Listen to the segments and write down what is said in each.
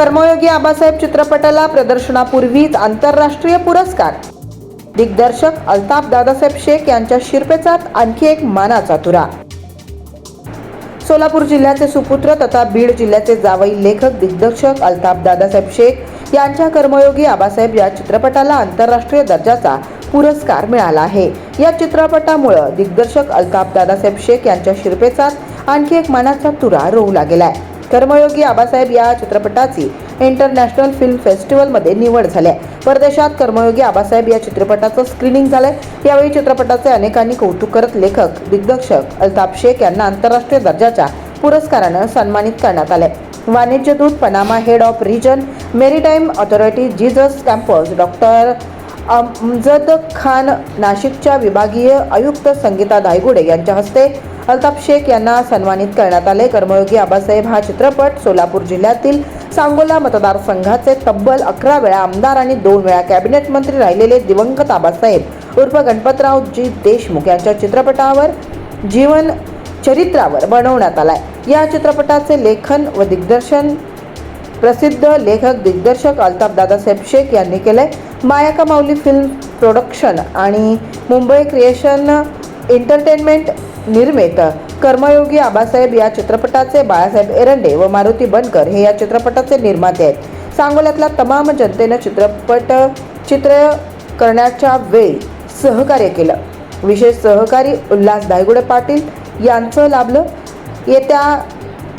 कर्मयोगी आबासाहेब चित्रपटाला प्रदर्शनापूर्वीच आंतरराष्ट्रीय पुरस्कार. दिग्दर्शक अल्ताफ दादासाहेब शेख यांच्या शिरपेचात आणखी एक मानाचा तुरा. सोलापूर जिल्ह्याचे सुपुत्र तथा बीड जिल्ह्याचे जावई लेखक दिग्दर्शक अल्ताफ दादासाहेब शेख यांच्या कर्मयोगी आबासाहेब या चित्रपटाला आंतरराष्ट्रीय दर्जाचा पुरस्कार मिळाला आहे. या चित्रपटामुळं दिग्दर्शक अल्ताफ दादासाहेब शेख यांच्या शिरपेचात आणखी एक मानाचा तुरा रोवला गेलाय. कर्मयोगी आबासाहेब या चित्रपटाची इंटरनॅशनल फिल्म फेस्टिवलमध्ये निवड झाली आहे. परदेशात कर्मयोगी आबासाहेब या चित्रपटाचं स्क्रीनिंग झालंय. यावेळी चित्रपटाचे अनेकांनी कौतुक करत लेखक दिग्दर्शक अल्ताफ शेख यांना आंतरराष्ट्रीय दर्जाच्या पुरस्कारानं सन्मानित करण्यात आले वाणिज्य दूत Panama head of region maritime authority Jesus Campos doctor Amjad Khan नाशिकच्या विभागीय आयुक्त संगीता दायगुडे यांच्या हस्ते अल्ताफ शेख यांना सन्मानित करण्यात आले. कर्मयोगी आबासाहेब हा चित्रपट सोलापूर जिल्ह्यातील सांगोला मतदारसंघाचे तब्बल अकरा वेळा आमदार आणि दोन वेळा कॅबिनेट मंत्री राहिलेले दिवंगत आबासाहेब उर्फ गणपतरावजी देशमुख यांच्या चित्रपटावर जीवन चरित्रावर बनवण्यात आलाय. या चित्रपटाचे लेखन व दिग्दर्शन प्रसिद्ध लेखक दिग्दर्शक अल्ताफ दादासाहेब शेख यांनी केलंय. मायाका माऊली फिल्म प्रोडक्शन आणि मुंबई क्रिएशन एंटरटेनमेंट निर्मित. कर्मयोगी आबासाहेब या चित्रपटाचे बाळासाहेब एरंडे व मारुती बनकर हे या चित्रपटाचे निर्माते आहेत. सांगोल्यातल्या तमाम जनतेनं चित्रपट चित्र करण्याच्या वेळी सहकार्य केलं. विशेष सहकारी उल्हास दायगुडे पाटील यांचं लाभलं. येत्या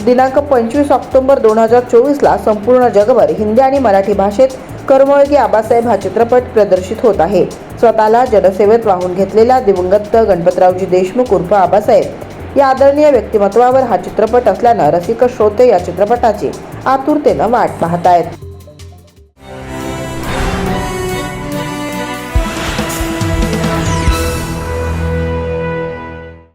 दिनांक पंचवीस ऑक्टोबर दोन हजार चोवीसला संपूर्ण जगभर हिंदी आणि मराठी भाषेत करमळगी आबासाहेब हा चित्रपट प्रदर्शित होत आहे. स्वतःला जनसेवेत वाहून घेतलेला दिवंगत गणपतरावजी देशमुख उर्फ आबासाहेब. या आदरणीय व्यक्तिमत्वावर हा चित्रपट असल्यानं रसिक श्रोते या चित्रपटाची आतुरतेनं वाट पाहतायत.